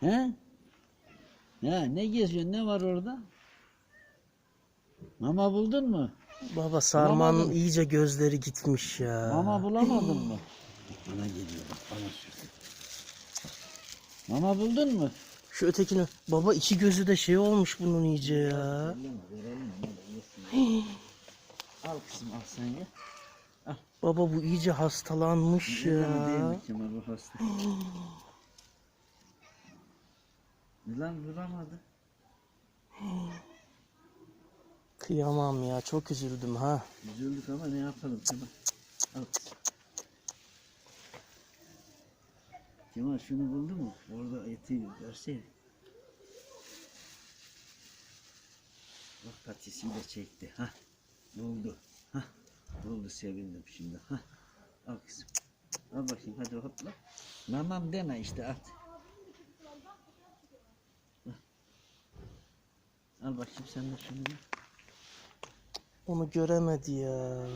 He? Ya ne geziyorsun? Ne var orada? Mama buldun mu? Baba sarmanın Bulamadım. iyice gözleri gitmiş ya. Mama bulamadın mı? Bana geliyor bak bana sürdü. Mama buldun mu? Şu ötekini. Baba iki gözü de şey olmuş bunun iyice ya. Verelim, verelim al kızım al sen ye. Baba bu iyice hastalanmış Yılan değil ya. mi Kemal bu hasta? Yılan vuramadı. Kıyamam ya çok üzüldüm ha. Üzüldük ama ne yapalım Kemal. Al. Kemal şunu buldu mu? Orada eti verseydi. Bak patisiyle çekti. Ha, buldu. Ha, buldu sevindim şimdi. Ha, al kızım. Al bakayım hadi hopla. Mamam deme işte at. Al bakayım sen de ye. Onu göremedi ya.